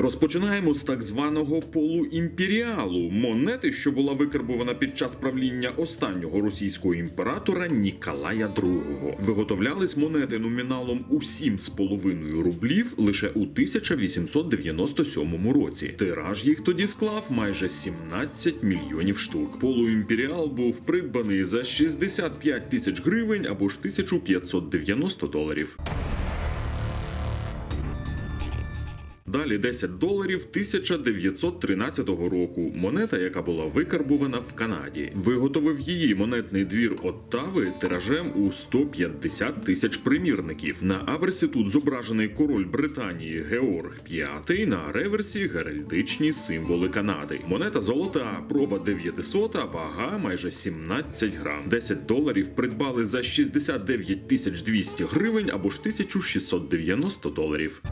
Розпочинаємо з так званого полуімперіалу монети, що була викарбована під час правління останнього російського імператора Ніколая II. Виготовлялись монети номіналом у 7,5 рублів лише у 1897 році. Тираж їх тоді склав майже 17 мільйонів штук. Полуімперіал був придбаний за 65 тисяч гривень або ж 1590 доларів. Далі 10 доларів 1913 року. Монета, яка була викарбувана в Канаді. Виготовив її монетний двір Оттави тиражем у 150 тисяч примірників. На аверсі тут зображений король Британії Георг V, на реверсі геральдичні символи Канади. Монета золота, проба 900, вага майже 17 грам. 10 доларів придбали за 69 тисяч 200 гривень або ж 1690 доларів.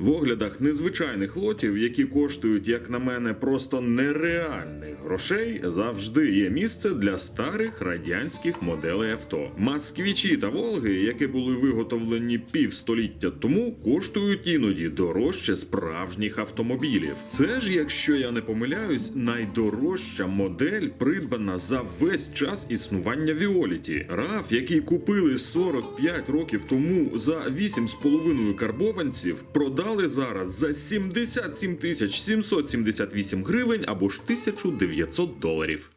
В оглядах незвичайних лотів, які коштують, як на мене, просто нереальних грошей, завжди є місце для старих радянських моделей авто. Москвічі та Волги, які були виготовлені півстоліття тому, коштують іноді дорожче справжніх автомобілів. Це ж, якщо я не помиляюсь, найдорожча модель придбана за весь час існування Віоліті. РАФ, який купили 45 років тому за 8,5 карбованців, продали зараз за 77 тисяч 778 гривень або ж 1900 доларів.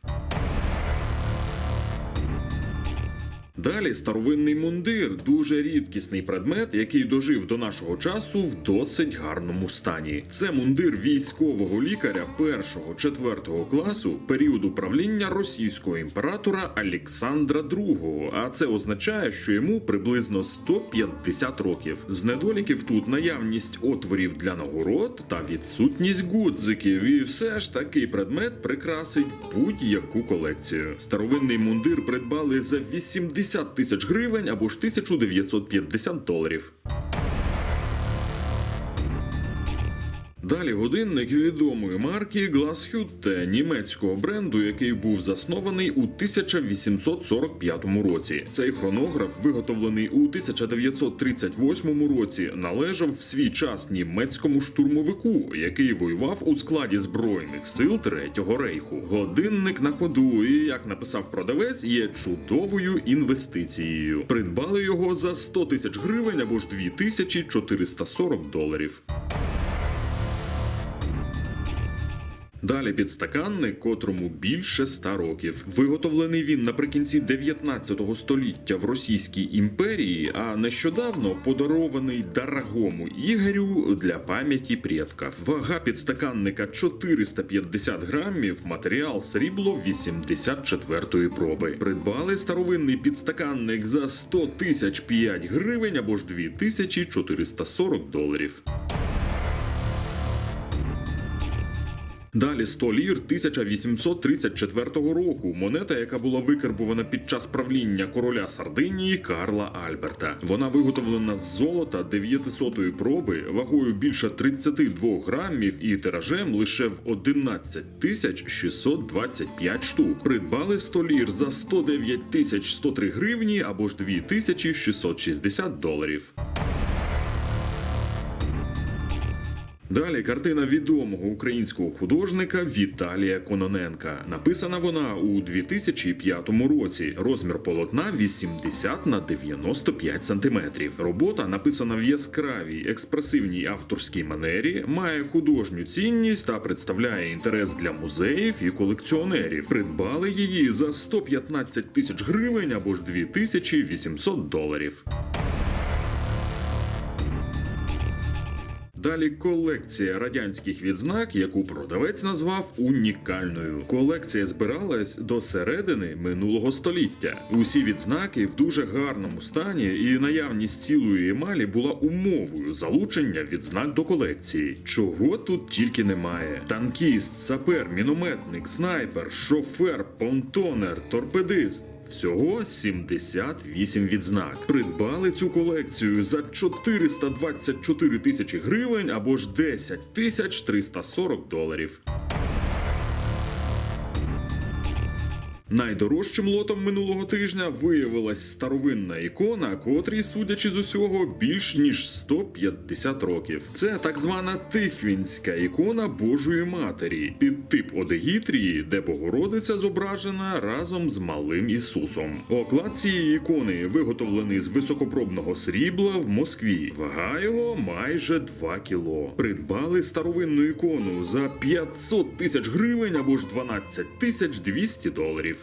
Далі старовинний мундир дуже рідкісний предмет, який дожив до нашого часу в досить гарному стані. Це мундир військового лікаря першого четвертого класу періоду правління російського імператора Олександра II, а це означає, що йому приблизно 150 років. З недоліків тут наявність отворів для нагород та відсутність гудзиків, і все ж такий предмет прикрасить будь-яку колекцію. Старовинний мундир придбали за 80 тисяч гривень або ж 1950 доларів. Далі годинник відомої марки Glashütte, німецького бренду, який був заснований у 1845 році. Цей хронограф, виготовлений у 1938 році, належав в свій час німецькому штурмовику, який воював у складі збройних сил Третього рейху. Годинник на ходу, і як написав продавець, є чудовою інвестицією. Придбали його за 100 тисяч гривень або ж 2440 доларів. Далі підстаканник, котрому більше 100 років. Виготовлений він наприкінці 19 століття в Російській імперії, а нещодавно подарований дорогому Ігорю для пам'яті предків. Вага підстаканника 450 грамів, матеріал срібло 84-ї проби. Придбали старовинний підстаканник за 100 тисяч 5 гривень або ж 2440 доларів. Далі 100 лір 1834 року. Монета, яка була викарбувана під час правління короля Сардинії Карла Альберта. Вона виготовлена з золота 900-ї проби, вагою більше 32 грамів і тиражем лише в 11 тисяч 625 штук. Придбали 100 лір за 109 тисяч 103 гривні або ж 2660 доларів. Далі картина відомого українського художника Віталія Кононенка. Написана вона у 2005 році. Розмір полотна 80 на 95 сантиметрів. Робота написана в яскравій експресивній авторській манері, має художню цінність та представляє інтерес для музеїв і колекціонерів. Придбали її за 115 тисяч гривень або ж 2800 доларів. Далі колекція радянських відзнак, яку продавець назвав унікальною. Колекція збиралась до середини минулого століття. Усі відзнаки в дуже гарному стані, і наявність цілої емалі була умовою залучення відзнак до колекції. Чого тут тільки немає: танкіст, сапер, мінометник, снайпер, шофер, понтонер, торпедист. Всього 78 відзнак. Придбали цю колекцію за 424 тисячі гривень або ж 10 тисяч 340 доларів. Найдорожчим лотом минулого тижня виявилась старовинна ікона, котрій, судячи з усього, більш ніж 150 років. Це так звана Тихвінська ікона Божої Матері, під тип Одегітрії, де Богородиця зображена разом з малим Ісусом. Оклад цієї ікони виготовлений з високопробного срібла в Москві. Вага його майже 2 кіло. Придбали старовинну ікону за 500 тисяч гривень або ж 12 тисяч 200 доларів.